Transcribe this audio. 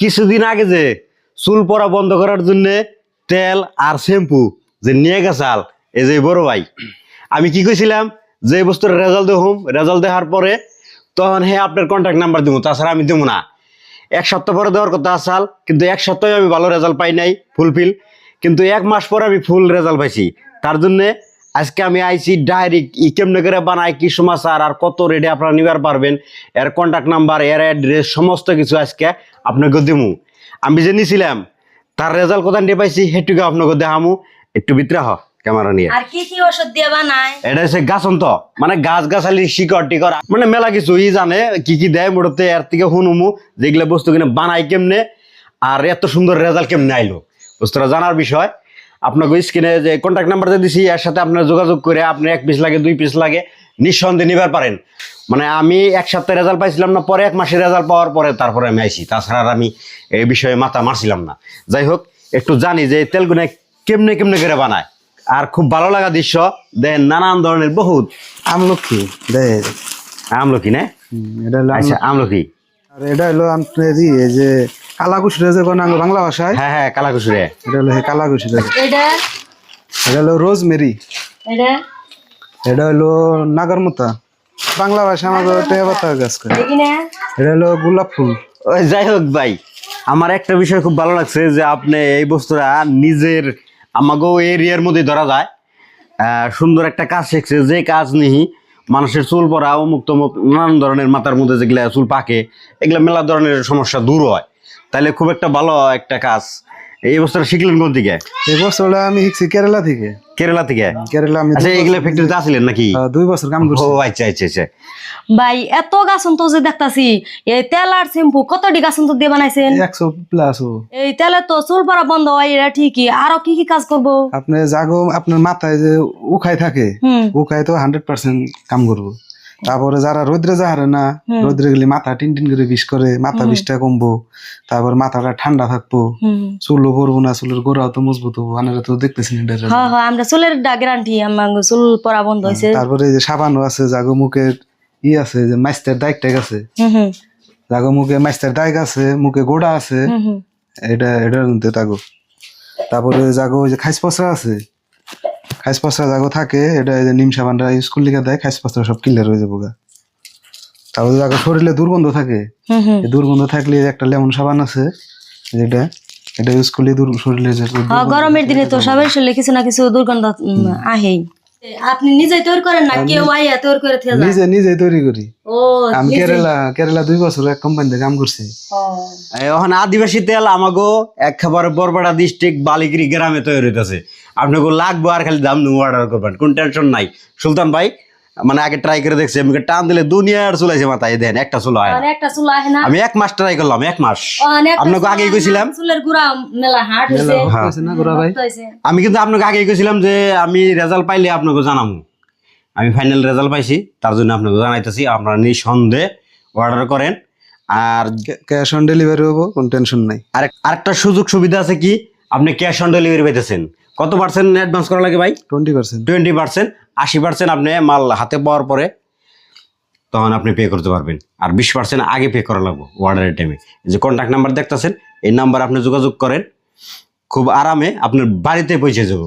কিছুদিন আগে যে চুল পড়া বন্ধ করার জন্য তেল আর শ্যাম্পু যে নিয়ে গেছাল, এই যে বড় ভাই, আমি কি কইছিলাম, যে বস্তুর রেজাল্ট দেখুম রেজাল্ট দেওয়ার পরে তখন হে আপনার কন্ট্যাক্ট নাম্বার দিব তাছাড়া আমি দেবো না। এক সপ্তাহ পরে দেওয়ার কথা আসাল, কিন্তু এক সপ্তাহে আমি ভালো রেজাল্ট পাই নাই ফুলফিল কিন্তু এক মাস পরে আমি ফুল রেজাল্ট পাইছি। তার জন্যে আজকে আমি আইছি ডাইরেক্ট ই কেমনে করে বানাই কি সমাচার আর কত রেডি আপনারা নিবার পারবেন। এর কন্ট্যাক্ট নাম্বার এর অ্যাড্রেস সমস্ত কিছু আজকে আপনাকে দিমু। আমি যে নিছিলাম তার রেজাল্ট কোথায় নিয়ে পাইছি সেটুকু আপনাকে দেখামু। একটু ভিতরে হ ক্যামেরা নিয়ে। আর কি কি ওষুধ দিয়ে বানায়? এটা হচ্ছে গাছন্ত। মানে গাছ গাছালি শিকড় টিকর মানে মেলা কিছু ই জানে কি কি দেয় মোটাতে এর থেকে হুনুমু যেগুলো বস্তু কিনে বানাই কেমনে আর এত সুন্দর রেজাল্ট কেমনে আইলো। বস্তুটা জানার বিষয়। আপনাকে স্ক্রিনে যে কন্ট্যাক্ট নাম্বার দিয়ে দিছি এর সাথে আপনার যোগাযোগ করে আপনি এক পিস লাগে দুই পিস লাগে নিঃসন্দেহে নিবার পারেন। মানে আমি এক সপ্তাহে রেজাল্ট পাইছিলাম না পরে এক মাসের রেজাল্ট পাওয়ার পরে তারপরে আমি আইছি। তাছাড়া আর আমি এই বিষয়ে মাথা মারছিলাম না। যাই হোক একটু জানি যে তেলগুনে কেমনে কেমনে করে বানায়। আর খুব ভালো লাগা দৃশ্য দেখেন নানান ধরনের বহুত। আমলকি আমলকি না? আচ্ছা আমলকি। আর এটা হলো আপনার এই যে বাংলা ভাষায়? হ্যাঁ হ্যাঁ কালাকুসুরে এটা হলো এটা? এটা হলো রোজমেরি। এটা? এটা হলো নাগরমতা। বাংলা ভাষা আমাদের টেয়া গাছ করে। এটা হলো গোলাপ ফুল। ওই যাই হোক ভাই আমার একটা বিষয় খুব ভালো লাগছে যে আপনি এই বস্তুটা নিজের আমাকেও এরিয়ার মধ্যে ধরা যায়। সুন্দর একটা কাজ শিখছে যে কাজ নিহি মানুষের চুল পরা অমুক তমুক নানান ধরনের মাথার মধ্যে যেগুলা চুল পাকে এগুলা মেলা ধরনের সমস্যা দূর হয়। তাহলে খুব একটা ভালো একটা কাজ। এই বস্তুটা শিখলেন কোন দিকে? এই বছরটা আমি শিখছি কেরালা থেকে। কেরালা থেকে? কেরালা আমি আচ্ছা এগুলা ফ্যাক্টরিতে আসলেন নাকি? দুই বছর কাম করছি। ও আচ্ছা আচ্ছা আচ্ছা। ভাই এত গাছন তো যে দেখতাছি এই তেল আর শ্যাম্পু কতটি গাছন তো দিয়ে বানাইছেন? একশো প্লাস ও। এই তেলে তো চুল পড়া বন্ধ হয় এটা ঠিকই। আরও কি কি কাজ করব? আপনি জাগো আপনার মাথায় যে উখাই থাকে হুম। উখাই তো হান্ড্রেড পার্সেন্ট কাম করব। তারপরে যারা রোদ্রে যাহারে না রোদ্রে গেলে মাথা টিন টিন করে বিষ করে মাথা বিষটা কমবো তারপর মাথাটা ঠান্ডা থাকব চুলও পড়ব না চুলের গোড়াও তো মজবুত হব আনারা তো দেখতেছেন হ্যাঁ হ্যাঁ আমরা চুলের গ্যারান্টি চুল পড়া বন্ধ হয়েছে। তারপরে এই যে সাবানও আছে জাগো মুখের ই আছে যে মাইস্টার দাগ টাইক আছে। জাগো মুখে মাইস্টার দাগ আছে মুখে গোড়া আছে। এটা এটার মধ্যে তাগো তারপরে জাগো ওই যে খাইস পচরা আছে। খাইস পাস্তা জাগো থাকে এটা এই যে নিম সাবানটা ইউজ করলে দেয়? খাইস পাস্তা সব ক্লিয়ার হয়ে যাব গা। তারপরে জাগো শরীরে দুর্গন্ধ থাকে। দুর্গন্ধ থাকলে একটা লেমন সাবান আছে যেটা এটা ইউজ করলে শরীরে গরমের দিনে তো সবাই শরীরে কিছু না কিছু দুর্গন্ধ আহেই। আপনি নিজেই তৈরি করেন না? কেউ আইয়া তৈরি করে থেকে নিজে নিজে তৈরি করি। ও আমি কেরালা কেরালা দুই বছর এক কোম্পানিতে কাম করছি। এখন ওখানে আদিবাসী তেল আমাগো একেবারে বরপাড়া ডিস্ট্রিক্ট বালিগিরি গ্রামে তৈরি হইতেছে। আপনাকে লাগবো আর খালি দাম নু অর্ডার করবেন কোন টেনশন নাই। সুলতান ভাই মানে আগে ট্রাই করে দেখছি আমি টান দিলে দুনিয়ার চুলাইছে মাথায় দেন একটা চুল হয় না। মানে একটা চুল আহে না। আমি এক মাস ট্রাই করলাম এক মাস। আপনাকে আগেই কইছিলাম। চুলের গুড়া মেলা হাট হয়েছে হয়েছে না গোরা ভাই? আমি কিন্তু আপনাকে আগেই কইছিলাম যে আমি রেজাল্ট পাইলে আপনাকে জানাব আমি ফাইনাল রেজাল্ট পাইছি তার জন্য আপনাকে জানাইতেছি আপনারা নিঃসন্দেহে অর্ডার করেন। আর ক্যাশ অন ডেলিভারি হব কোনো টেনশন নাই। আর আরেকটা সুযোগ সুবিধা আছে কি? আপনি ক্যাশ অন ডেলিভারি পাইতেছেন। কত পার্সেন্ট অ্যাডভান্স করা লাগে ভাই? টোয়েন্টি পার্সেন্ট টোয়েন্টি পার্সেন্ট আশি পার্সেন্ট আপনি মাল হাতে পাওয়ার পরে তখন আপনি পে করতে পারবেন। আর বিশ পার্সেন্ট আগে পে করা লাগবে অর্ডারের টাইমে যে কন্ট্যাক্ট নাম্বার দেখতেছেন এই নাম্বার আপনি যোগাযোগ করেন খুব আরামে আপনার বাড়িতে পৌঁছে যাব